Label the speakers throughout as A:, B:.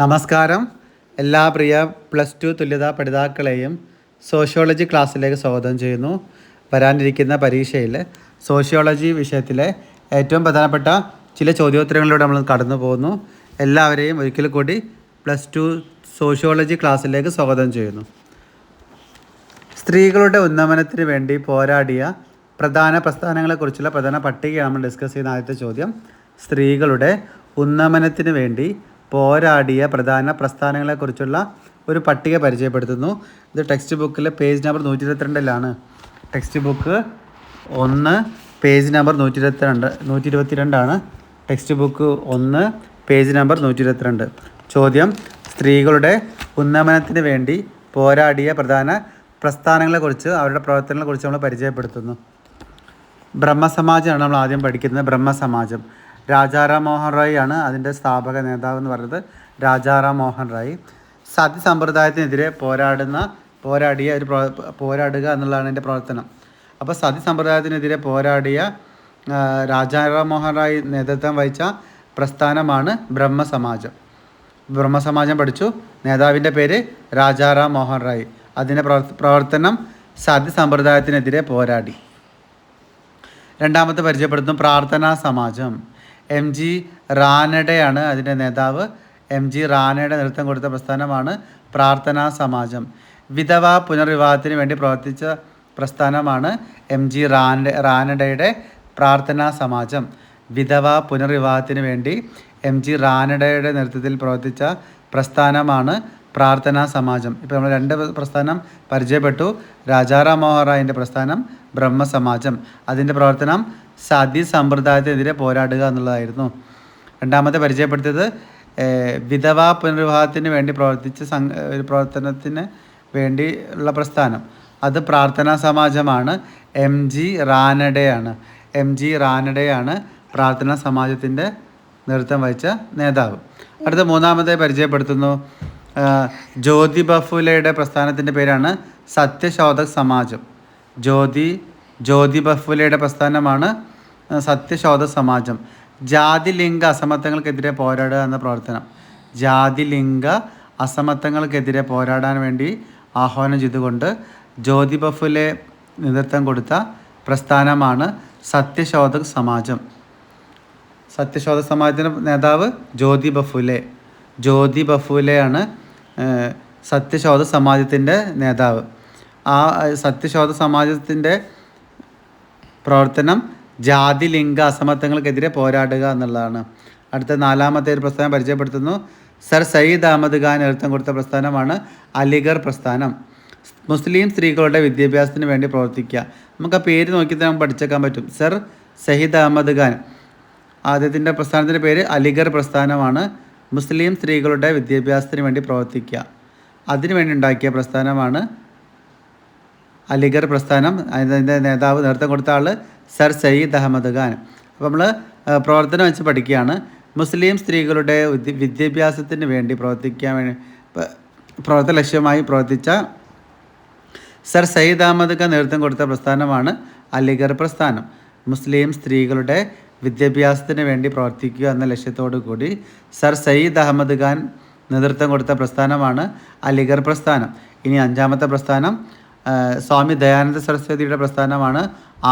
A: നമസ്കാരം. എല്ലാ പ്രിയ plus two തുല്യതാ പഠിതാക്കളെയും സോഷ്യോളജി ക്ലാസ്സിലേക്ക് സ്വാഗതം ചെയ്യുന്നു. വരാനിരിക്കുന്ന പരീക്ഷയിൽ സോഷ്യോളജി വിഷയത്തിലെ ഏറ്റവും പ്രധാനപ്പെട്ട ചില ചോദ്യോത്തരങ്ങളിലൂടെ നമ്മൾ കടന്നു പോകുന്നു. എല്ലാവരെയും ഒരിക്കൽ കൂടി പ്ലസ് ടു സോഷ്യോളജി ക്ലാസ്സിലേക്ക് സ്വാഗതം ചെയ്യുന്നു. സ്ത്രീകളുടെ ഉന്നമനത്തിന് വേണ്ടി പോരാടിയ പ്രധാന പ്രസ്ഥാനങ്ങളെക്കുറിച്ചുള്ള പ്രധാന പട്ടികയാണ് നമ്മൾ ഡിസ്കസ് ചെയ്യുന്ന ആദ്യത്തെ ചോദ്യം. സ്ത്രീകളുടെ ഉന്നമനത്തിന് വേണ്ടി പോരാടിയ പ്രധാന പ്രസ്ഥാനങ്ങളെക്കുറിച്ചുള്ള ഒരു പട്ടിക പരിചയപ്പെടുത്തുന്നു. ഇത് ടെക്സ്റ്റ് ബുക്കിലെ പേജ് നമ്പർ നൂറ്റി ഇരുപത്തിരണ്ടിലാണ് ടെക്സ്റ്റ് ബുക്ക് ഒന്ന് പേജ് നമ്പർ നൂറ്റി ഇരുപത്തിരണ്ട് നൂറ്റി ഇരുപത്തിരണ്ടാണ് ടെക്സ്റ്റ് ബുക്ക് ഒന്ന് പേജ് നമ്പർ നൂറ്റി ഇരുപത്തിരണ്ട് ചോദ്യം സ്ത്രീകളുടെ ഉന്നമനത്തിന് വേണ്ടി പോരാടിയ പ്രധാന പ്രസ്ഥാനങ്ങളെക്കുറിച്ച് അവരുടെ പ്രവർത്തനങ്ങളെക്കുറിച്ച് നമ്മൾ പരിചയപ്പെടുത്തുന്നു. ബ്രഹ്മസമാജമാണ് നമ്മൾ ആദ്യം പഠിക്കുന്നത് ബ്രഹ്മസമാജം. രാജാറാം മോഹൻ റായി ആണ് അതിന്റെ സ്ഥാപക നേതാവ് എന്ന് പറയുന്നത് രാജാറാം മോഹൻ റായി സതി സമ്പ്രദായത്തിനെതിരെ പോരാടുന്ന പോരാടിയ ഒരു പോരാടുക എന്നുള്ളതാണ് എന്റെ പ്രവർത്തനം. അപ്പോൾ സതി സമ്പ്രദായത്തിനെതിരെ പോരാടിയ രാജാറാം മോഹൻ റായ് നേതൃത്വം വഹിച്ച പ്രസ്ഥാനമാണ് ബ്രഹ്മസമാജം. ബ്രഹ്മസമാജം പഠിച്ചു. നേതാവിന്റെ പേര് രാജാറാം മോഹൻ റായ് അതിന്റെ പ്രവർ- പ്രവർത്തനം സതി സമ്പ്രദായത്തിനെതിരെ പോരാടി. രണ്ടാമത്തെ പരിചയപ്പെടുത്തും പ്രാർത്ഥനാ സമാജം എം ജി റാനഡയാണ് അതിന്റെ നേതാവ്. എം ജി റാനയുടെ നേതൃത്വം കൊടുത്ത പ്രസ്ഥാനമാണ് പ്രാർത്ഥനാ സമാജം. വിധവ പുനർവിവാഹത്തിന് വേണ്ടി പ്രവർത്തിച്ച പ്രസ്ഥാനമാണ് എം ജി റാന റാനഡയുടെ പ്രാർത്ഥനാ സമാജം. വിധവ പുനർവിവാഹത്തിന് വേണ്ടി എം ജി റാനഡയുടെ നേതൃത്വത്തിൽ പ്രവർത്തിച്ച പ്രസ്ഥാനമാണ് പ്രാർത്ഥനാ സമാജം. ഇപ്പോൾ നമ്മൾ രണ്ട് പ്രസ്ഥാനം പരിചയപ്പെട്ടു. രാജാറാം മോഹൻ റായിന്റെ പ്രസ്ഥാനം ബ്രഹ്മസമാജം. അതിന്റെ പ്രവർത്തനം സതി സമ്പ്രദായത്തിനെതിരെ പോരാടുക എന്നുള്ളതായിരുന്നു. രണ്ടാമത്തെ പരിചയപ്പെടുത്തിയത് വിധവാ പുനർവിവാഹത്തിന് വേണ്ടി പ്രവർത്തിച്ച സംഘ ഒരു പ്രവർത്തനത്തിന് വേണ്ടി ഉള്ള പ്രസ്ഥാനം. അത് പ്രാർത്ഥനാ സമാജമാണ്. എം ജി റാനഡയാണ്. എം ജി റാനഡയാണ് പ്രാർത്ഥനാ സമാജത്തിന്റെ നേതൃത്വം വഹിച്ച നേതാവ്. അടുത്ത മൂന്നാമത്തെ പരിചയപ്പെടുത്തുന്നു ജ്യോതി ബഫുലയുടെ പ്രസ്ഥാനത്തിന്റെ പേരാണ് സത്യശോധക് സമാജം. ജ്യോതി ജ്യോതി ബഫുലയുടെ പ്രസ്ഥാനമാണ് ആ, സത്യശോധക് സമാജം ജാതി ലിംഗ അസമത്വങ്ങൾക്കെതിരെ പോരാടുക എന്ന പ്രവർത്തനം. ജാതി ലിംഗ അസമത്വങ്ങൾക്കെതിരെ പോരാടാൻ വേണ്ടി ആഹ്വാനം ചെയ്തുകൊണ്ട് ജ്യോതി ബഫുലെ നേതൃത്വം കൊടുത്ത പ്രസ്ഥാനമാണ് സത്യശോധ സമാജം സത്യശോധ സമാജത്തിന്റെ നേതാവ് ജ്യോതി ബഫുലെ ജ്യോതി ബഫുലെയാണ് സത്യശോധ സമാജത്തിന്റെ നേതാവ്. ആ സത്യശോധ സമാജത്തിന്റെ പ്രവർത്തനം ജാതി ലിംഗ അസമത്വങ്ങൾക്കെതിരെ പോരാടുക എന്നുള്ളതാണ്. അടുത്ത നാലാമത്തെ ഒരു പ്രസ്ഥാനം പരിചയപ്പെടുത്തുന്നു. സർ സയ്യിദ് അഹമ്മദ് ഖാൻ നേതൃത്വം കൊടുത്ത പ്രസ്ഥാനമാണ് അലിഗർ പ്രസ്ഥാനം. മുസ്ലിം സ്ത്രീകളുടെ വിദ്യാഭ്യാസത്തിന് വേണ്ടി പ്രവർത്തിക്കുക. നമുക്ക് ആ പേര് നോക്കി തന്നെ നമുക്ക് പഠിച്ചേക്കാൻ പറ്റും. സർ സയ്യിദ് അഹമ്മദ് ഖാൻ. ആദ്യത്തിന്റെ പ്രസ്ഥാനത്തിന്റെ പേര് അലിഗർ പ്രസ്ഥാനമാണ്. മുസ്ലിം സ്ത്രീകളുടെ വിദ്യാഭ്യാസത്തിന് വേണ്ടി പ്രവർത്തിക്കുക. അതിനുവേണ്ടി ഉണ്ടാക്കിയ പ്രസ്ഥാനമാണ് അലിഗർ പ്രസ്ഥാനം. അതിന്റെ നേതാവ് നേതൃത്വം കൊടുത്ത ആൾ സർ സയ്യിദ് അഹമ്മദ് ഖാൻ. അപ്പോൾ നമ്മൾ പ്രവർത്തനം വെച്ച് പഠിക്കുകയാണ്. മുസ്ലിം സ്ത്രീകളുടെ വിദ്യ- വിദ്യാഭ്യാസത്തിന് വേണ്ടി പ്രവർത്തിക്കാൻ വേണ്ടി പ്രവർത്തന ലക്ഷ്യമായി പ്രവർത്തിച്ച സർ സയ്യിദ് അഹമ്മദ് ഖാൻ നേതൃത്വം കൊടുത്ത പ്രസ്ഥാനമാണ് അലിഗർ പ്രസ്ഥാനം. മുസ്ലിം സ്ത്രീകളുടെ വിദ്യാഭ്യാസത്തിന് വേണ്ടി പ്രവർത്തിക്കുക എന്ന ലക്ഷ്യത്തോടു കൂടി സർ സയ്യിദ് അഹമ്മദ് ഖാൻ നേതൃത്വം കൊടുത്ത പ്രസ്ഥാനമാണ് അലിഗർ പ്രസ്ഥാനം. ഇനി അഞ്ചാമത്തെ പ്രസ്ഥാനം സ്വാമി ദയാനന്ദ സരസ്വതിയുടെ പ്രസ്ഥാനമാണ്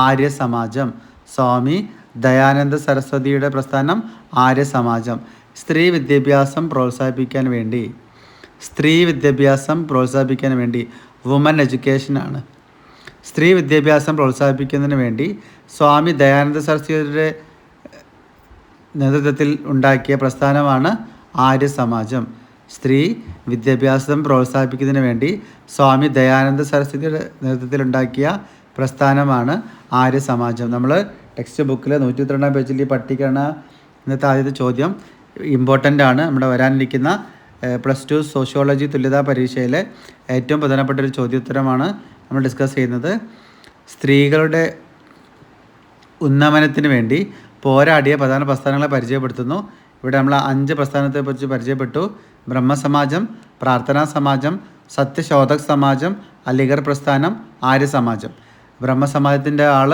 A: ആര്യ സമാജം സ്വാമി ദയാനന്ദ സരസ്വതിയുടെ പ്രസ്ഥാനം ആര്യ സമാജം സ്ത്രീ വിദ്യാഭ്യാസം പ്രോത്സാഹിപ്പിക്കാൻ വേണ്ടി. സ്ത്രീ വിദ്യാഭ്യാസം പ്രോത്സാഹിപ്പിക്കാൻ വേണ്ടി വുമൻ എഡ്യൂക്കേഷനാണ് സ്ത്രീ വിദ്യാഭ്യാസം പ്രോത്സാഹിപ്പിക്കുന്നതിന് വേണ്ടി സ്വാമി ദയാനന്ദ സരസ്വതിയുടെ നേതൃത്വത്തിൽ ഉണ്ടാക്കിയ പ്രസ്ഥാനമാണ് ആര്യ സമാജം സ്ത്രീ വിദ്യാഭ്യാസം പ്രോത്സാഹിപ്പിക്കുന്നതിന് വേണ്ടി സ്വാമി ദയാനന്ദ സരസ്വതിയുടെ നേതൃത്വത്തിൽ ഉണ്ടാക്കിയ പ്രസ്ഥാനമാണ് ആര്യ സമാജം നമ്മൾ ടെക്സ്റ്റ് ബുക്കിൽ നൂറ്റി ഇരുപത്തിരണ്ടാം പേജിൽ ഈ പട്ടികയാണ് ഇന്നത്തെ ആദ്യത്തെ ചോദ്യം. ഇമ്പോർട്ടന്റ് ആണ്. നമ്മുടെ വരാനിരിക്കുന്ന പ്ലസ് ടു സോഷ്യോളജി തുല്യതാ പരീക്ഷയിലെ ഏറ്റവും പ്രധാനപ്പെട്ട ഒരു ചോദ്യോത്തരമാണ് നമ്മൾ ഡിസ്കസ് ചെയ്യുന്നത്. സ്ത്രീകളുടെ ഉന്നമനത്തിന് വേണ്ടി പോരാടിയ പ്രധാന പ്രസ്ഥാനങ്ങളെ പരിചയപ്പെടുത്തുന്നു. ഇവിടെ നമ്മൾ അഞ്ച് പ്രസ്ഥാനത്തെ കുറിച്ച് പരിചയപ്പെട്ടു. ബ്രഹ്മസമാജം പ്രാർത്ഥനാ സമാജം സത്യശോധക് സമാജം അലിഗർ പ്രസ്ഥാനം ആര്യ സമാജം. ബ്രഹ്മസമാജത്തിന്റെ ആൾ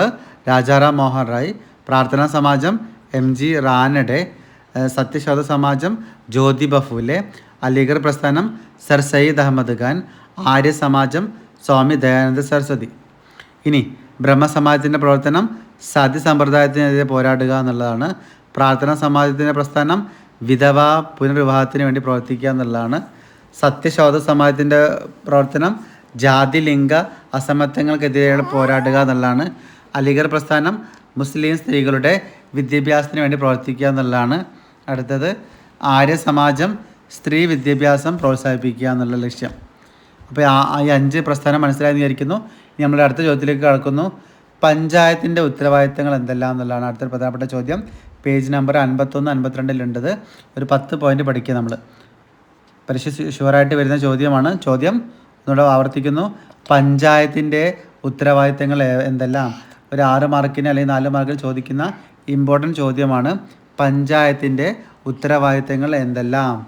A: Rajaram Mohan Rai. Prarthana Samaj M G Ranade. സത്യശോധ Samaj Jyotiba Phule Aligarh പ്രസ്ഥാനം സർ സയ്യിദ് അഹമ്മദ് ഖാൻ. ആര്യ സമാജം സ്വാമി ദയാനന്ദ സരസ്വതി. ഇനി ബ്രഹ്മസമാജത്തിന്റെ പ്രവർത്തനം സതി സമ്പ്രദായത്തിനെതിരെ പോരാടുക എന്നുള്ളതാണ്. പ്രാർത്ഥനാ സമാജത്തിന്റെ പ്രസ്ഥാനം വിധവ പുനർവിവാഹത്തിന് വേണ്ടി പ്രവർത്തിക്കുക എന്നുള്ളതാണ് സത്യശോധ സമാജത്തിന്റെ പ്രവർത്തനം. ജാതി ലിംഗ അസമത്വങ്ങൾക്കെതിരെ പോരാടുക എന്നുള്ളതാണ് അലിഗർ പ്രസ്ഥാനം. മുസ്ലിം സ്ത്രീകളുടെ വിദ്യാഭ്യാസത്തിന് വേണ്ടി പ്രവർത്തിക്കുക എന്നുള്ളതാണ് അടുത്തത്. ആര്യ സമാജം സ്ത്രീ വിദ്യാഭ്യാസം പ്രോത്സാഹിപ്പിക്കുക എന്നുള്ള ലക്ഷ്യം. അപ്പോൾ ഈ അഞ്ച് പ്രസ്ഥാനം മനസ്സിലായി വിചാരിക്കുന്നു. ഇനി നമ്മൾ അടുത്ത ചോദ്യത്തിലേക്ക് കടക്കുന്നു. പഞ്ചായത്തിന്റെ ഉത്തരവാദിത്തങ്ങൾ എന്തെല്ലാം എന്നുള്ളതാണ് അടുത്ത പ്രധാനപ്പെട്ട ചോദ്യം. പേജ് നമ്പർ അൻപത്തൊന്ന് അൻപത്തിരണ്ടിലുണ്ടത് ഒരു പത്ത് പോയിന്റ് പഠിക്കുക നമ്മൾ പരീക്ഷ ഷുവറായിട്ട് വരുന്ന ചോദ്യമാണ്. ചോദ്യം ഒന്നുകൂടെ ആവർത്തിക്കുന്നു. പഞ്ചായത്തിന്റെ ഉത്തരവാദിത്തങ്ങൾ എന്തെല്ലാം? ഒരു ആറ് മാർക്കിന് അല്ലെങ്കിൽ നാല് മാർക്കിന് ചോദിക്കുന്ന ഇമ്പോർട്ടന്റ് ചോദ്യമാണ്. പഞ്ചായത്തിന്റെ ഉത്തരവാദിത്തങ്ങൾ എന്തെല്ലാം?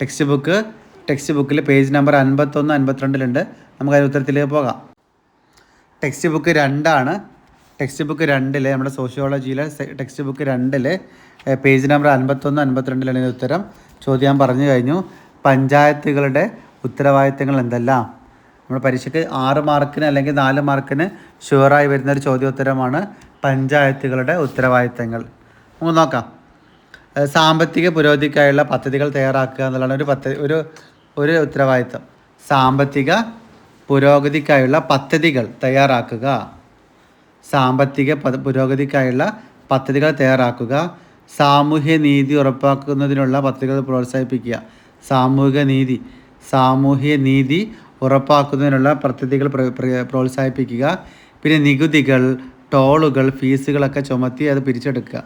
A: ടെക്സ്റ്റ് ബുക്ക് ടെക്സ്റ്റ് ബുക്കിൽ പേജ് നമ്പർ അൻപത്തൊന്ന് അൻപത്തിരണ്ടിലുണ്ട്. നമുക്ക് അതിന് ഉത്തരത്തിലേക്ക് പോകാം. ടെക്സ്റ്റ് ബുക്ക് രണ്ടാണ്. ടെക്സ്റ്റ് ബുക്ക് രണ്ടിലെ നമ്മുടെ സോഷ്യോളജിയിലെ ടെക്സ്റ്റ് ബുക്ക് രണ്ടിലെ പേജ് നമ്പർ അൻപത്തൊന്ന് അൻപത്തിരണ്ടിലാണ് ഇതിന്റെ ഉത്തരം. ചോദ്യം ഞാൻ പറഞ്ഞു കഴിഞ്ഞു. പഞ്ചായത്തുകളുടെ ഉത്തരവാദിത്തങ്ങൾ എന്തെല്ലാം? നമ്മുടെ പരീക്ഷയ്ക്ക് ആറ് മാർക്കിന് അല്ലെങ്കിൽ നാല് മാർക്കിന് ഷുവറായി വരുന്ന ഒരു ചോദ്യോത്തരമാണ് പഞ്ചായത്തുകളുടെ ഉത്തരവാദിത്തങ്ങൾ. നമുക്ക് നോക്കാം. സാമ്പത്തിക പുരോഗതിക്കായുള്ള പദ്ധതികൾ തയ്യാറാക്കുക എന്നുള്ളതാണ് ഒരു പദ്ധതി ഒരു ഒരു ഉത്തരവാദിത്തം. സാമ്പത്തിക പുരോഗതിക്കായുള്ള പദ്ധതികൾ തയ്യാറാക്കുക. സാമ്പത്തിക പുരോഗതിക്കായുള്ള പദ്ധതികൾ തയ്യാറാക്കുക. സാമൂഹ്യ നീതി ഉറപ്പാക്കുന്നതിനുള്ള പദ്ധതികൾ പ്രോത്സാഹിപ്പിക്കുക. സാമൂഹിക നീതി സാമൂഹ്യ നീതി ഉറപ്പാക്കുന്നതിനുള്ള പദ്ധതികൾ പ്ര- പ്ര- പ്രോത്സാഹിപ്പിക്കുക. പിന്നെ നികുതികൾ ടോളുകൾ ഫീസുകളൊക്കെ ചുമത്തി അത് പിരിച്ചെടുക്കുക.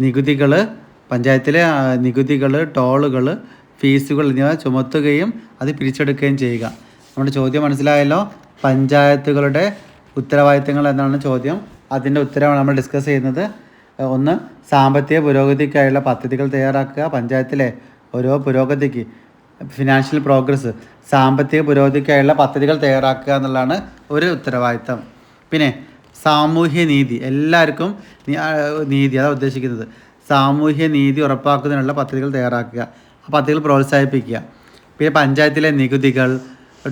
A: നികുതികൾ പഞ്ചായത്തിലെ നികുതികൾ ടോളുകൾ ഫീസുകൾ എന്നിവ ചുമത്തുകയും അത് പിരിച്ചെടുക്കുകയും ചെയ്യുക. നമ്മുടെ ചോദ്യം മനസ്സിലായല്ലോ? പഞ്ചായത്തുകളുടെ ഉത്തരവാദിത്തങ്ങൾ എന്നാണ് ചോദ്യം. അതിന്റെ ഉത്തരമാണ് നമ്മൾ ഡിസ്കസ് ചെയ്യുന്നത്. ഒന്ന് സാമ്പത്തിക പുരോഗതിക്കായുള്ള പദ്ധതികൾ തയ്യാറാക്കുക. പഞ്ചായത്തിലെ ഓരോ പുരോഗതിക്ക് ഫിനാൻഷ്യൽ പ്രോഗ്രസ് സാമ്പത്തിക പുരോഗതിക്കായുള്ള പദ്ധതികൾ തയ്യാറാക്കുക എന്നുള്ളതാണ് ഒരു ഉത്തരവാദിത്തം. പിന്നെ സാമൂഹ്യ നീതി. എല്ലാവർക്കും നീതി അതാണ് ഉദ്ദേശിക്കുന്നത്. സാമൂഹ്യ നീതി ഉറപ്പാക്കുന്നതിനുള്ള പദ്ധതികൾ തയ്യാറാക്കുക. ആ പദ്ധതികൾ പ്രോത്സാഹിപ്പിക്കുക. പിന്നെ പഞ്ചായത്തിലെ നികുതികൾ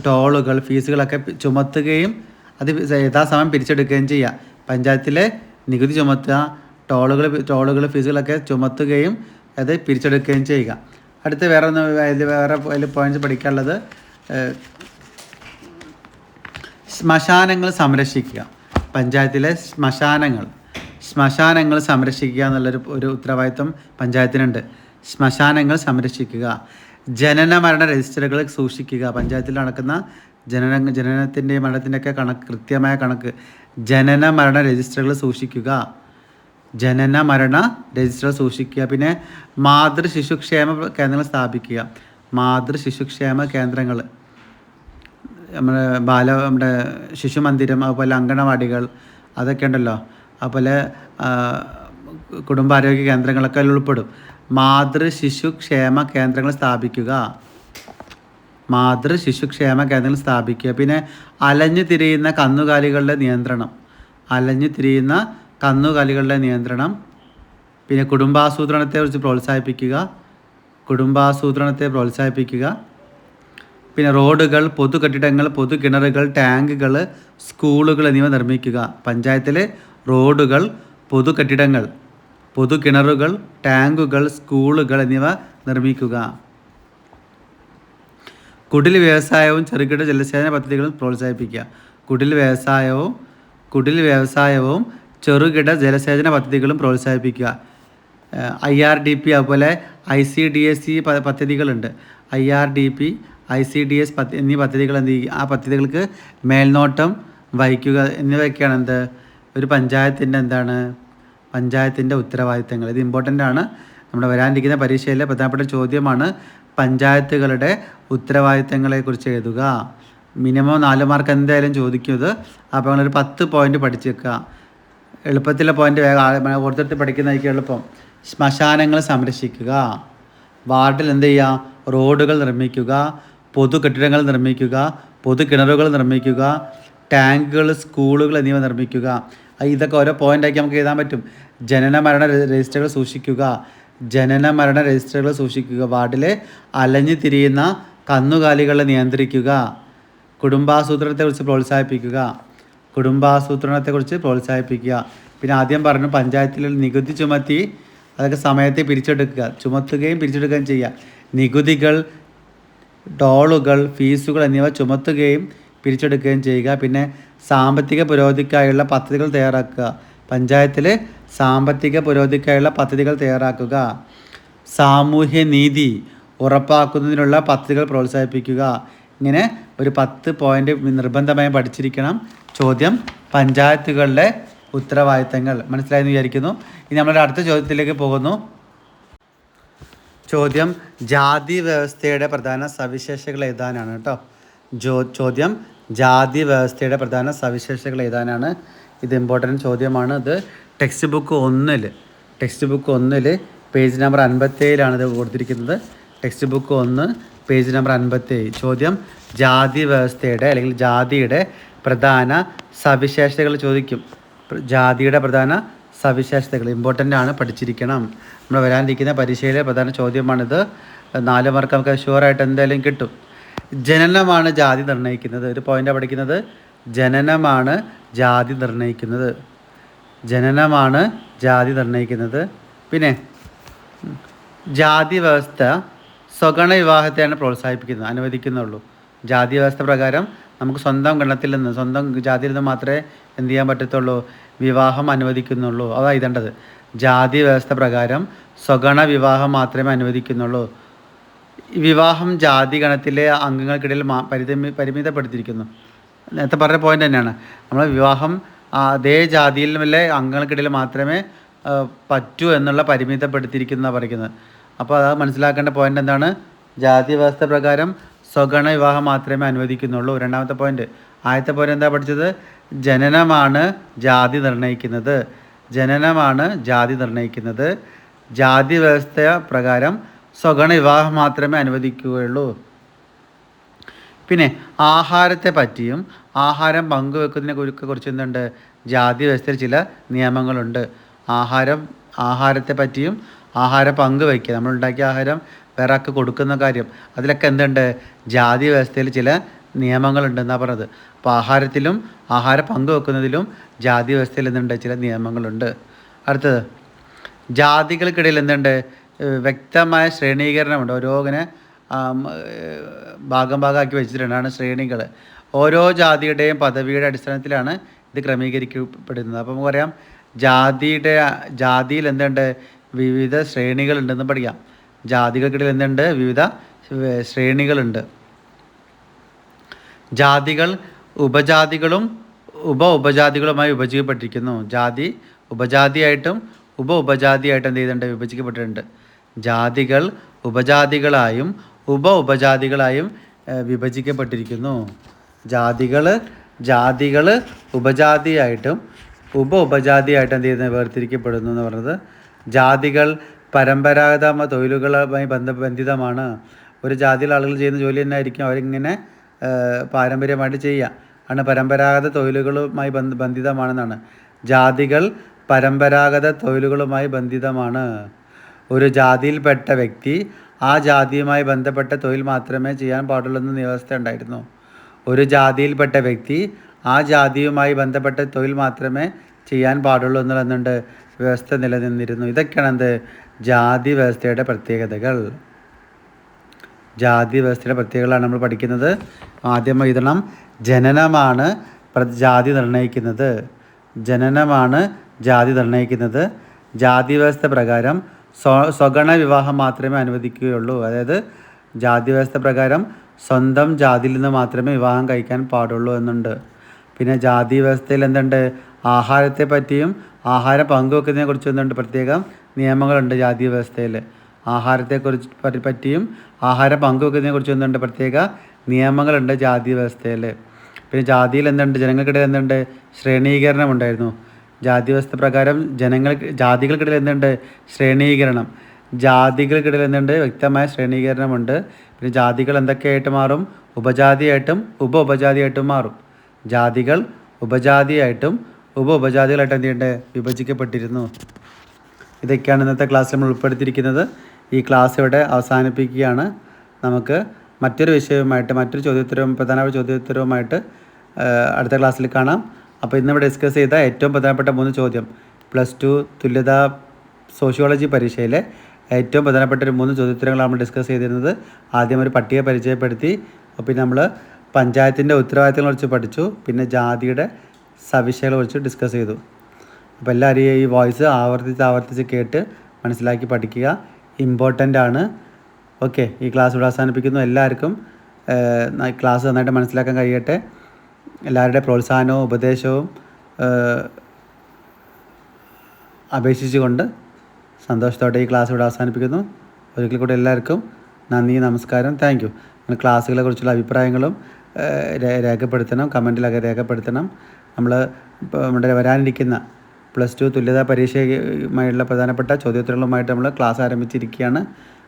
A: ടോളുകൾ ഫീസുകളൊക്കെ ചുമത്തുകയും അത് യഥാസമയം പിരിച്ചെടുക്കുകയും ചെയ്യുക പഞ്ചായത്തിലെ നികുതി ചുമത്തുക ടോളുകൾ ടോളുകൾ ഫീസുകളൊക്കെ ചുമത്തുകയും അത് പിരിച്ചെടുക്കുകയും ചെയ്യുക. അടുത്ത വേറെ ഒന്ന് വേറെ അതിൽ പോയിന്റ്സ് പഠിക്കാനുള്ളത് ശ്മശാനങ്ങൾ സംരക്ഷിക്കുക. പഞ്ചായത്തിലെ ശ്മശാനങ്ങൾ. ശ്മശാനങ്ങൾ സംരക്ഷിക്കുക എന്നുള്ളൊരു ഒരു ഉത്തരവാദിത്വം പഞ്ചായത്തിനുണ്ട്. ശ്മശാനങ്ങൾ സംരക്ഷിക്കുക. ജനന മരണ രജിസ്റ്ററുകൾ സൂക്ഷിക്കുക. പഞ്ചായത്തിൽ നടക്കുന്ന ജനന ജനനത്തിന്റെയും മരണത്തിന്റെയൊക്കെ കണക്ക് കൃത്യമായ കണക്ക്. ജനന മരണ രജിസ്റ്ററുകൾ സൂക്ഷിക്കുക. ജനന മരണ രജിസ്റ്റർ സൂക്ഷിക്കുക. പിന്നെ മാതൃ ശിശുക്ഷേമ കേന്ദ്രങ്ങൾ സ്ഥാപിക്കുക. മാതൃ ശിശുക്ഷേമ കേന്ദ്രങ്ങൾ. നമ്മുടെ ബാല നമ്മുടെ ശിശുമന്ദിരം അതുപോലെ അങ്കണവാടികൾ അതൊക്കെ ഉണ്ടല്ലോ. അതുപോലെ കുടുംബാരോഗ്യ കേന്ദ്രങ്ങളൊക്കെ ഉൾപ്പെടും. മാതൃ ശിശു ക്ഷേമ കേന്ദ്രങ്ങൾ സ്ഥാപിക്കുക. മാതൃ ശിശുക്ഷേമ കേന്ദ്രങ്ങൾ സ്ഥാപിക്കുക. പിന്നെ അലഞ്ഞു തിരിയുന്ന കന്നുകാലികളുടെ നിയന്ത്രണം. അലഞ്ഞു തിരിയുന്ന കന്നുകാലികളുടെ നിയന്ത്രണം. പിന്നെ കുടുംബാസൂത്രണത്തെ കുറിച്ച് പ്രോത്സാഹിപ്പിക്കുക. കുടുംബാസൂത്രണത്തെ പ്രോത്സാഹിപ്പിക്കുക. പിന്നെ റോഡുകൾ പൊതു കെട്ടിടങ്ങൾ പൊതു കിണറുകൾ ടാങ്കുകൾ സ്കൂളുകൾ എന്നിവ നിർമ്മിക്കുക. പഞ്ചായത്തിലെ റോഡുകൾ പൊതു കെട്ടിടങ്ങൾ. പൊതു കിണറുകൾ ടാങ്കുകൾ സ്കൂളുകൾ എന്നിവ നിർമ്മിക്കുക. കുടിൽ വ്യവസായവും ചെറുകിട ജലസേചന പദ്ധതികളും പ്രോത്സാഹിപ്പിക്കുക. കുടിൽ വ്യവസായവും കുടിൽ വ്യവസായവും ചെറുകിട ജലസേചന പദ്ധതികളും പ്രോത്സാഹിപ്പിക്കുക. ഐ ആർ ഡി പി അതുപോലെ I C D S C പദ്ധതികളുണ്ട്. I R D P I C D S പദ്ധ എന്നീ പദ്ധതികൾ എന്ത് ആ പദ്ധതികൾക്ക് മേൽനോട്ടം വഹിക്കുക. എന്നിവയൊക്കെയാണ് എന്ത് ഒരു പഞ്ചായത്തിന്റെ എന്താണ്? പഞ്ചായത്തിന്റെ ഉത്തരവാദിത്തങ്ങൾ. ഇത് ഇമ്പോർട്ടന്റ് ആണ്. നമ്മുടെ വരാനിരിക്കുന്ന പരീക്ഷയിലെ പ്രധാനപ്പെട്ട ചോദ്യമാണ് പഞ്ചായത്തുകളുടെ ഉത്തരവാദിത്തങ്ങളെക്കുറിച്ച് എഴുതുക. മിനിമം നാല് മാർക്ക് എന്തായാലും ചോദിക്കുന്നത്. അപ്പോൾ നിങ്ങളൊരു പത്ത് പോയിന്റ് പഠിച്ചേക്കുക. എളുപ്പത്തിലെ പോയിന്റ് വേഗം ഓർത്തെടുത്ത് പഠിക്കുന്നതായിരിക്കും എളുപ്പം. ശ്മശാനങ്ങൾ സംരക്ഷിക്കുക. വാർഡിൽ എന്ത് ചെയ്യുക? റോഡുകൾ നിർമ്മിക്കുക. പൊതു കെട്ടിടങ്ങൾ നിർമ്മിക്കുക. പൊതു കിണറുകൾ നിർമ്മിക്കുക. ടാങ്കുകൾ സ്കൂളുകൾ എന്നിവ നിർമ്മിക്കുക. ഇതൊക്കെ ഓരോ പോയിന്റാക്കി നമുക്ക് എഴുതാൻ പറ്റും. ജനന മരണ രജിസ്റ്ററുകൾ സൂക്ഷിക്കുക. ജനന മരണ രജിസ്റ്ററുകൾ സൂക്ഷിക്കുക. വാർഡിലെ അലഞ്ഞു തിരിയുന്ന കന്നുകാലികളെ നിയന്ത്രിക്കുക. കുടുംബാസൂത്രണത്തെക്കുറിച്ച് പ്രോത്സാഹിപ്പിക്കുക. കുടുംബാസൂത്രണത്തെക്കുറിച്ച് പ്രോത്സാഹിപ്പിക്കുക. പിന്നെ ആദ്യം പറഞ്ഞു പഞ്ചായത്തിൽ നികുതി ചുമത്തി അതൊക്കെ സമയത്തെ പിരിച്ചെടുക്കുക. ചുമത്തുകയും പിരിച്ചെടുക്കുകയും ചെയ്യുക. നികുതികൾ ഡോളുകൾ ഫീസുകൾ എന്നിവ ചുമത്തുകയും പിരിച്ചെടുക്കുകയും ചെയ്യുക. പിന്നെ സാമ്പത്തിക പുരോഗതിക്കായുള്ള പദ്ധതികൾ തയ്യാറാക്കുക. പഞ്ചായത്തിൽ സാമ്പത്തിക പുരോഗതിക്കായുള്ള പദ്ധതികൾ തയ്യാറാക്കുക. സാമൂഹ്യ നീതി ഉറപ്പാക്കുന്നതിനുള്ള പദ്ധതികൾ പ്രോത്സാഹിപ്പിക്കുക. ഇങ്ങനെ ഒരു പത്ത് പോയിന്റ് നിർബന്ധമായും പഠിച്ചിരിക്കണം. ചോദ്യം പഞ്ചായത്തുകളിലെ ഉത്തരവാദിത്തങ്ങൾ. മനസ്സിലായെന്ന് വിചാരിക്കുന്നു. ഇനി നമ്മളുടെ അടുത്ത ചോദ്യത്തിലേക്ക് പോകുന്നു. ചോദ്യം ജാതി വ്യവസ്ഥയുടെ പ്രധാന സവിശേഷതകൾ എഴുതാനാണ് കേട്ടോ. ചോദ്യം ജാതി വ്യവസ്ഥയുടെ പ്രധാന സവിശേഷതകൾ എഴുതാനാണ് ഇത് ഇമ്പോർട്ടന്റ് ചോദ്യമാണ്. അത് ടെക്സ്റ്റ് ബുക്ക് ഒന്നിൽ ടെക്സ്റ്റ് ബുക്ക് ഒന്നിൽ പേജ് നമ്പർ അൻപത്തേഴിലാണ് ഇത് കൊടുത്തിരിക്കുന്നത്. ടെക്സ്റ്റ് ബുക്ക് ഒന്ന് പേജ് നമ്പർ അൻപത്തേഴ് ചോദ്യം ജാതി വ്യവസ്ഥയുടെ അല്ലെങ്കിൽ ജാതിയുടെ പ്രധാന സവിശേഷതകൾ ചോദിക്കും. ജാതിയുടെ പ്രധാന സവിശേഷതകൾ ഇമ്പോർട്ടന്റ് ആണ് പഠിച്ചിരിക്കണം. നമ്മൾ വരാനിരിക്കുന്ന പരീക്ഷയിലെ പ്രധാന ചോദ്യമാണിത്. നാല് മാർക്ക് നമുക്ക് ഷുവറായിട്ട് എന്തായാലും കിട്ടും. ജനനമാണ് ജാതി നിർണയിക്കുന്നത്. ഒരു പോയിന്റാണ് പഠിക്കുന്നത്. ജനനമാണ് ജാതി നിർണയിക്കുന്നത്. ജനനമാണ് ജാതി നിർണയിക്കുന്നത്. പിന്നെ ജാതി വ്യവസ്ഥ സ്വഗണ വിവാഹത്തെയാണ് പ്രോത്സാഹിപ്പിക്കുന്നത് അനുവദിക്കുന്നുള്ളൂ. ജാതി വ്യവസ്ഥ പ്രകാരം നമുക്ക് സ്വന്തം ഗണത്തിൽ നിന്ന് സ്വന്തം ജാതിയിൽ നിന്ന് മാത്രമേ എന്ത് ചെയ്യാൻ പറ്റത്തുള്ളൂ? വിവാഹം അനുവദിക്കുന്നുള്ളൂ. അതാ ഇതേണ്ടത് ജാതി വ്യവസ്ഥ പ്രകാരം സ്വഗണ വിവാഹം മാത്രമേ അനുവദിക്കുന്നുള്ളൂ. വിവാഹം ജാതി ഗണത്തിലെ അംഗങ്ങൾക്കിടയിൽ പരിമിതപ്പെടുത്തിയിരിക്കുന്നു. നേരത്തെ പറഞ്ഞ പോയിന്റ് തന്നെയാണ്. നമ്മൾ വിവാഹം അതേ ജാതിയിലെ അംഗങ്ങൾക്കിടയിൽ മാത്രമേ പറ്റൂ എന്നുള്ള പരിമിതപ്പെടുത്തിയിരിക്കുന്ന പറയുന്നത്. അപ്പോൾ അത് മനസ്സിലാക്കേണ്ട പോയിന്റ് എന്താണ്? ജാതി വ്യവസ്ഥ പ്രകാരം സ്വഗണ വിവാഹം മാത്രമേ അനുവദിക്കുന്നുള്ളൂ. രണ്ടാമത്തെ പോയിന്റ് ആദ്യത്തെ പോയിന്റ് എന്താ പഠിച്ചത്? ജനനമാണ് ജാതി നിർണയിക്കുന്നത് ജനനമാണ് ജാതി നിർണയിക്കുന്നത് ജാതി വ്യവസ്ഥ പ്രകാരം സ്വഗണ വിവാഹം മാത്രമേ അനുവദിക്കുകയുള്ളൂ. പിന്നെ ആഹാരത്തെ പറ്റിയും ആഹാരം പങ്കുവെക്കുന്നതിനെ കുറിച്ച് എന്തുണ്ട്? ജാതി വ്യവസ്ഥയിൽ ചില നിയമങ്ങളുണ്ട്. ആഹാരം ആഹാരത്തെ പറ്റിയും ആഹാരം പങ്കുവയ്ക്കുക നമ്മൾ ഉണ്ടാക്കിയ ആഹാരം വേറെ കൊടുക്കുന്ന കാര്യം. അതിലൊക്കെ എന്തുണ്ട്? ജാതി വ്യവസ്ഥയിൽ ചില നിയമങ്ങളുണ്ടെന്നാണ് പറഞ്ഞത്. അപ്പോൾ ആഹാരത്തിലും ആഹാരം പങ്കുവെക്കുന്നതിലും ജാതി വ്യവസ്ഥയിൽ എന്തുണ്ട്? ചില നിയമങ്ങളുണ്ട്. അടുത്തത്. ജാതികൾക്കിടയിൽ എന്തുണ്ട്? വ്യക്തമായ ശ്രേണീകരണമുണ്ട്. ഓരോ ഇങ്ങനെ ആം, ഏഹ് ഭാഗം ഭാഗമാക്കി വെച്ചിട്ടുണ്ടാണ് ശ്രേണികൾ ഓരോ ജാതിയുടെയും പദവിയുടെ അടിസ്ഥാനത്തിലാണ് ഇത് ക്രമീകരിക്കപ്പെടുന്നത്. അപ്പം നമുക്ക് പറയാം ജാതിയുടെ ജാതിയിൽ എന്തുണ്ട്? വിവിധ ശ്രേണികളുണ്ടെന്ന് പഠിക്കാം. ജാതികൾക്കിടയിൽ എന്തുണ്ട്? വിവിധ ശ്രേണികളുണ്ട്. ജാതികൾ ഉപജാതികളും ഉപ ഉപജാതികളുമായി വിഭജിക്കപ്പെട്ടിരിക്കുന്നു. ജാതി ഉപജാതിയായിട്ടും ഉപ ഉപജാതിയായിട്ടും എന്ത് ചെയ്തിട്ടുണ്ട്? വിഭജിക്കപ്പെട്ടിട്ടുണ്ട്. ജാതികൾ ഉപജാതികളായും ഉപ ഉപജാതികളായും വിഭജിക്കപ്പെട്ടിരിക്കുന്നു. ജാതികൾ ജാതികൾ ഉപജാതിയായിട്ടും ഉപ ഉപജാതിയായിട്ടും എന്ത് ചെയ്യുന്നത് വേർതിരിക്കപ്പെടുന്നു എന്ന് പറഞ്ഞത്. ജാതികൾ പരമ്പരാഗത തൊഴിലുകളുമായി ബന്ധ ബന്ധിതമാണ്. ഒരു ജാതിയിലെ ആളുകൾ ചെയ്യുന്ന ജോലി തന്നെ ആയിരിക്കും അവരിങ്ങനെ പാരമ്പര്യമായിട്ട് ചെയ്യുക. ആണ് പരമ്പരാഗത തൊഴിലുകളുമായി ബന്ധ ബന്ധിതമാണെന്നാണ്. ജാതികൾ പരമ്പരാഗത തൊഴിലുകളുമായി ബന്ധിതമാണ്. ഒരു ജാതിയിൽപ്പെട്ട വ്യക്തി ആ ജാതിയുമായി ബന്ധപ്പെട്ട തൊഴിൽ മാത്രമേ ചെയ്യാൻ പാടുള്ളൂ എന്ന വ്യവസ്ഥ ഉണ്ടായിരുന്നു. ഒരു ജാതിയിൽപ്പെട്ട വ്യക്തി ആ ജാതിയുമായി ബന്ധപ്പെട്ട തൊഴിൽ മാത്രമേ ചെയ്യാൻ പാടുള്ളൂ എന്നുള്ളതുകൊണ്ട് വ്യവസ്ഥ നിലനിന്നിരുന്നു. ഇതൊക്കെയാണ് എന്ത് ജാതി വ്യവസ്ഥയുടെ പ്രത്യേകതകൾ. ജാതി വ്യവസ്ഥയുടെ പ്രത്യേകതകളാണ് നമ്മൾ പഠിക്കുന്നത്. ആദ്യം എഴുതണം. ജനനമാണ് ജാതി നിർണയിക്കുന്നത്. ജനനമാണ് ജാതി നിർണയിക്കുന്നത്. ജാതി വ്യവസ്ഥ പ്രകാരം സ്വഗണ വിവാഹം മാത്രമേ അനുവദിക്കുകയുള്ളൂ. അതായത് ജാതി വ്യവസ്ഥ പ്രകാരം സ്വന്തം ജാതിയിൽ നിന്ന് മാത്രമേ വിവാഹം കഴിക്കാൻ പാടുള്ളൂ എന്നുണ്ട്. പിന്നെ ജാതി വ്യവസ്ഥയിൽ എന്തുണ്ട്? ആഹാരത്തെ പറ്റിയും ആഹാര പങ്കുവെക്കുന്നതിനെ കുറിച്ചും എന്തുണ്ട്? പ്രത്യേകം നിയമങ്ങളുണ്ട് ജാതി വ്യവസ്ഥയിൽ. ആഹാരത്തെക്കുറിച്ച് പറ്റിയും ആഹാര പങ്കുവെക്കുന്നതിനെ കുറിച്ച് എന്തുണ്ട്? പ്രത്യേക നിയമങ്ങളുണ്ട് ജാതി വ്യവസ്ഥയിൽ. പിന്നെ ജാതിയിൽ എന്തുണ്ട്? ജനങ്ങൾക്കിടയിൽ എന്തുണ്ട്? ശ്രേണീകരണം ഉണ്ടായിരുന്നു. ജാതി വ്യവസ്ഥ പ്രകാരം ജനങ്ങൾ ജാതികൾക്കിടയിൽ എന്തുണ്ട്? ശ്രേണീകരണം. ജാതികൾക്കിടയിൽ എന്തുണ്ട്? വ്യക്തമായ ശ്രേണീകരണമുണ്ട്. പിന്നെ ജാതികൾ എന്തൊക്കെയായിട്ട് മാറും? ഉപജാതിയായിട്ടും ഉപ ഉപജാതിയായിട്ടും മാറും. ജാതികൾ ഉപജാതിയായിട്ടും ഉപ ഉപജാതികളായിട്ട് എന്ത് ചെയ്യേണ്ടത് വിഭജിക്കപ്പെട്ടിരുന്നു. ഇതൊക്കെയാണ് ഇന്നത്തെ ക്ലാസ്സിൽ നമ്മൾ ഉൾപ്പെടുത്തിയിരിക്കുന്നത്. ഈ ക്ലാസ് ഇവിടെ അവസാനിപ്പിക്കുകയാണ്. നമുക്ക് മറ്റൊരു വിഷയവുമായിട്ട് മറ്റൊരു ചോദ്യോത്തരവും പ്രധാനപ്പെട്ട ചോദ്യോത്തരവുമായിട്ട് അടുത്ത ക്ലാസ്സിൽ കാണാം. അപ്പോൾ ഇന്ന് ഇന്നിവിടെ ഡിസ്കസ് ചെയ്ത ഏറ്റവും പ്രധാനപ്പെട്ട മൂന്ന് ചോദ്യം. പ്ലസ് ടു തുല്യത സോഷ്യോളജി പരീക്ഷയിലെ ഏറ്റവും പ്രധാനപ്പെട്ട ഒരു മൂന്ന് ചോദ്യത്തിനങ്ങളാണ് നമ്മൾ ഡിസ്കസ് ചെയ്തിരുന്നത്. ആദ്യം ഒരു പട്ടിക പരിചയപ്പെടുത്തി. പിന്നെ നമ്മൾ പഞ്ചായത്തിന്റെ കുറിച്ച് പഠിച്ചു. പിന്നെ ജാതിയുടെ സവിശേഷതകളെ കുറിച്ച് ഡിസ്കസ് ചെയ്തു. അപ്പോൾ എല്ലാവരും ഈ വോയിസ് ആവർത്തിച്ച് ആവർത്തിച്ച് കേട്ട് മനസ്സിലാക്കി പഠിക്കുക. ഇമ്പോർട്ടന്റ് ആണ്. ഓക്കെ ഈ ക്ലാസ് ഇവിടെ അവസാനിപ്പിക്കുന്നു. എല്ലാവർക്കും ക്ലാസ് നന്നായിട്ട് മനസ്സിലാക്കാൻ കഴിയട്ടെ. എല്ലാവരുടെ പ്രോത്സാഹനവും ഉപദേശവും അപേക്ഷിച്ചുകൊണ്ട് സന്തോഷത്തോടെ ഈ ക്ലാസ് ഇവിടെ അവസാനിപ്പിക്കുന്നു. ഒരിക്കൽ കൂടി എല്ലാവർക്കും നന്ദി നമസ്കാരം. താങ്ക് യു നിങ്ങൾ ക്ലാസ്സുകളെ കുറിച്ചുള്ള അഭിപ്രായങ്ങളും രേഖപ്പെടുത്തണം കമന്റിലൊക്കെ രേഖപ്പെടുത്തണം. നമ്മൾ നമ്മുടെ വരാനിരിക്കുന്ന പ്ലസ് ടു തുല്യതാ പരീക്ഷയുമായുള്ള പ്രധാനപ്പെട്ട ചോദ്യോത്തരങ്ങളുമായിട്ട് നമ്മൾ ക്ലാസ് ആരംഭിച്ചിരിക്കുകയാണ്.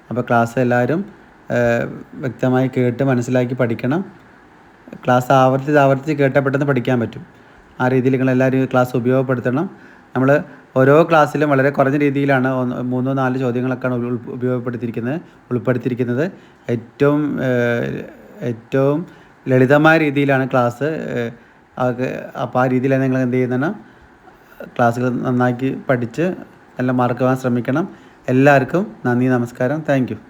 A: അപ്പോൾ ക്ലാസ് എല്ലാവരും വ്യക്തമായി കേട്ട് മനസ്സിലാക്കി പഠിക്കണം. ക്ലാസ് ആവർത്തിച്ച് ആവർത്തിച്ച് കേട്ടാൽ പെട്ടെന്ന് പഠിക്കാൻ പറ്റും. ആ രീതിയിൽ നിങ്ങൾ എല്ലാവരും ക്ലാസ് ഉപയോഗപ്പെടുത്തണം. നമ്മൾ ഓരോ ക്ലാസ്സിലും വളരെ കുറഞ്ഞ രീതിയിലാണ് മൂന്നോ നാല് ചോദ്യങ്ങളൊക്കെയാണ് ഉപയോഗപ്പെടുത്തിയിരിക്കുന്നത് ഉൾപ്പെടുത്തിയിരിക്കുന്നത്. ഏറ്റവും ഏറ്റവും ലളിതമായ രീതിയിലാണ് ക്ലാസ് അപ്പോൾ ആ രീതിയിലാണ് നിങ്ങൾ എന്ത് ചെയ്യുന്നതാണ് ക്ലാസ്സുകൾ നന്നാക്കി പഠിച്ച് നല്ല മാർക്ക് വാങ്ങാൻ ശ്രമിക്കണം. എല്ലാവർക്കും നന്ദി നമസ്കാരം. താങ്ക്